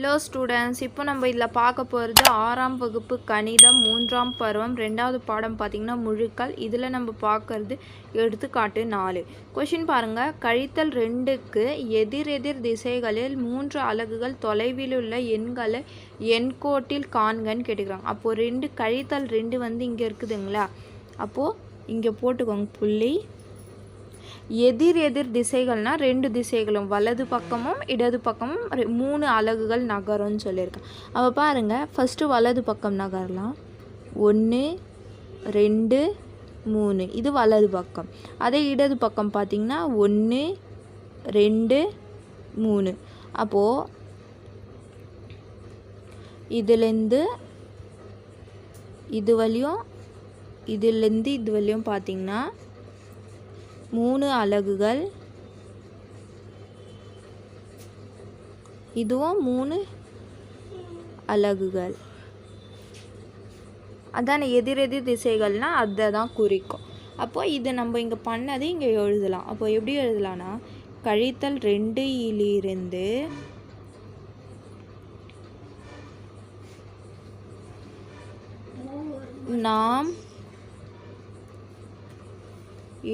Hello students இப்போ நம்ம இதில் பார்க்க போகிறது ஆறாம் வகுப்பு கணிதம் மூன்றாம் பருவம் ரெண்டாவது பாடம் பார்த்திங்கன்னா முழுக்கள். இதில் நம்ம பார்க்கறது எடுத்துக்காட்டு நாலு. கொஷின் பாருங்கள் கழித்தல் ரெண்டுக்கு எதிரெதிர் திசைகளில் மூன்று அலகுகள் தொலைவில் உள்ள எண்களை எண்கோட்டில் காண்கன்னு கேட்டுக்கிறாங்க. அப்போது ரெண்டு கழித்தல் ரெண்டு வந்து இங்கே இருக்குதுங்களா? அப்போது இங்கே போட்டுக்கோங்க புள்ளி. எதிர் எதிர் திசைகள்னா ரெண்டு திசைகளும் வலது பக்கமும் இடது பக்கமும் மூணு அலகுகள் நகரும்னு சொல்லியிருக்கேன். அப்போ பாருங்கள் ஃபஸ்ட்டு வலது பக்கம் நகரலாம். ஒன்று ரெண்டு மூணு. இது வலது பக்கம். அதே இடது பக்கம் பார்த்திங்கன்னா ஒன்று ரெண்டு மூணு. அப்போது இதுலேருந்து இது வழியும் இதுலேருந்து இது வழியும் பார்த்திங்கன்னா மூணு அலகுகள். இதுவும் மூணு அலகுகள். அதான் எதிரெதிர் திசைகள்னால் அதை தான் குறிக்கும். அப்போது இது நம்ம இங்கே பண்ணது இங்கே எழுதலாம். அப்போ எப்படி எழுதலாம்னா கழித்தல் ரெண்டு இலிருந்து நாம்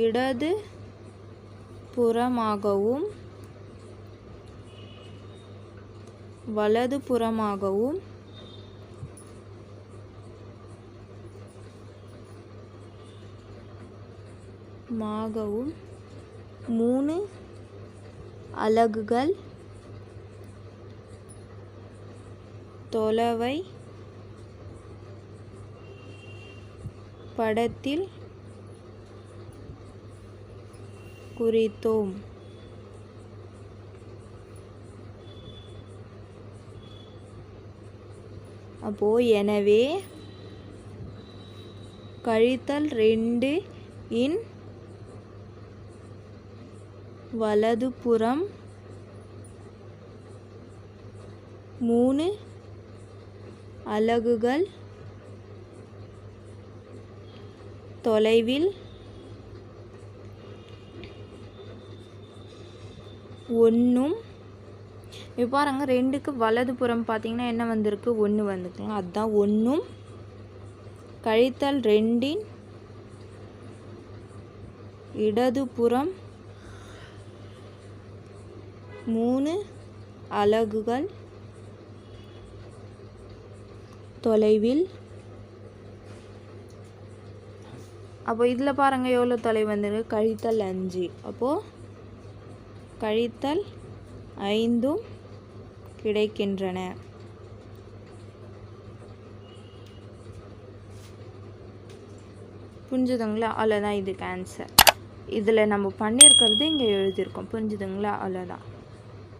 இடது புறமாகவும் வலது புறமாகவும் மாகவும் மூணு அலகுகள் தொலைவை படத்தில் குறித்தோம். அப்போ எனவே கழித்தல் ரெண்டு இன் வலதுபுறம் மூணு அலகுகள் தொலைவில் ஒன்றும் இப்போ பாருங்க ரெண்டுக்கு வலதுபுறம் பார்த்தீங்கன்னா என்ன வந்திருக்கு? ஒன்று வந்துருக்கலாம் அதுதான் ஒன்றும் கழித்தல் ரெண்டின் இடதுபுறம் மூணு அலகுகள் தொலைவில். அப்போ இதில் பாருங்கள் எவ்வளோ தொலைவு வந்துருக்கு? கழித்தல் அஞ்சு. அப்போது கழித்தல் ஐந்தும் கிடைக்கின்றன. புரிஞ்சுதுங்களா? அவ்வளோதான் இதுக்கு ஆன்சர் இதில் நம்ம பண்ணியிருக்கிறது இங்கே எழுதியிருக்கோம். புரிஞ்சுதுங்களா? அவ்வளோதான்